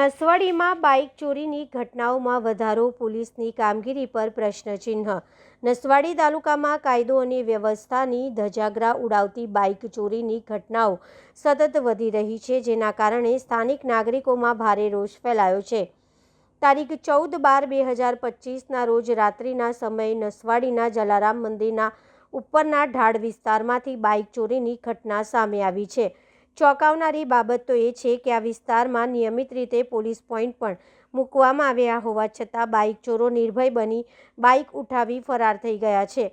નસવાડીમાં bike ચોરીની ઘટનાઓમાં વધારો, પોલીસની કામગીરી પર પ્રશ્નચિહ્ન. નસવાડી તાલુકામાં કાયદો અને વ્યવસ્થાની ધજાગરા ઉડાવતી બાઇક ચોરીની ઘટનાઓ સતત વધી રહી છે, જેના કારણે સ્થાનિક નાગરિકોમાં ભારે રોષ ફેલાયો છે. તારીખ ચૌદ બાર બે હજાર પચીસના રોજ રાત્રિના સમયે નસવાડીના જલારામ મંદિરના ઉપરના ઢાળ વિસ્તારમાંથી બાઇક ચોરીની ઘટના સામે આવી છે. ચોંકાવનારી બાબત તો એ છે કે આ વિસ્તારમાં નિયમિત રીતે પોલીસ પોઈન્ટ પણ મૂકવામાં આવ્યા હોવા છતાં બાઇક ચોરો નિર્ભય બની બાઇક ઉઠાવી ફરાર થઈ ગયા છે.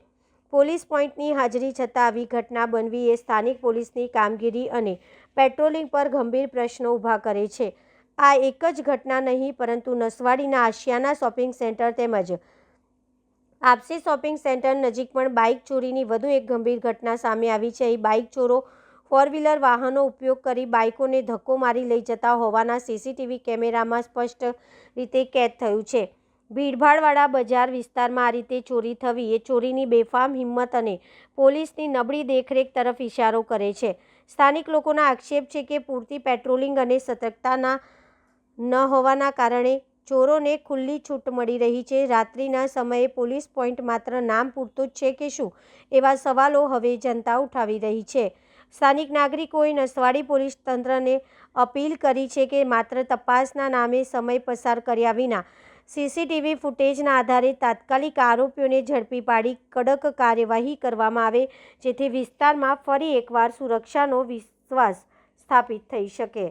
પોલીસ પોઈન્ટની હાજરી છતાં આવી ઘટના બનવી એ સ્થાનિક પોલીસની કામગીરી અને પેટ્રોલિંગ પર ગંભીર પ્રશ્નો ઊભા કરે છે. આ એક જ ઘટના નહીં, પરંતુ નસવાડીના આશિયાના શોપિંગ સેન્ટર તેમજ આપસી શોપિંગ સેન્ટર નજીક પણ બાઇક ચોરીની વધુ એક ગંભીર ઘટના સામે આવી છે. અહીં બાઇક ચોરો ફોર વ્હીલર વાહનો ઉપયોગ કરી બાઇકોને ધક્કો મારી લઈ જતા હોવાના સીસીટીવી કેમેરામાં સ્પષ્ટ રીતે કેદ થયું છે. ભીડભાડવાળા બજાર વિસ્તારમાં આ રીતે ચોરી થવી એ ચોરીની બેફામ હિંમત અને પોલીસની નબળી દેખરેખ તરફ ઇશારો કરે છે. સ્થાનિક લોકોના આક્ષેપ છે કે પૂરતી પેટ્રોલિંગ અને સતર્કતાના ન હોવાના કારણે ચોરોને ખુલ્લી છૂટ મળી રહી છે. રાત્રિના સમયે પોલીસ પોઈન્ટ માત્ર નામ પૂરતું જ છે કે શું એવા સવાલો હવે જનતા ઉઠાવી રહી છે. સ્થાનિક નાગરિકોએ નસવાડી પોલીસ તંત્રને અપીલ કરી છે કે માત્ર તપાસના નામે સમય પસાર કર્યા વિના સીસીટીવી ફૂટેજના આધારે તાત્કાલિક આરોપીઓને ઝડપી પાડી કડક કાર્યવાહી કરવામાં આવે, જેથી વિસ્તારમાં ફરી એકવાર સુરક્ષાનો વિશ્વાસ સ્થાપિત થઈ શકે.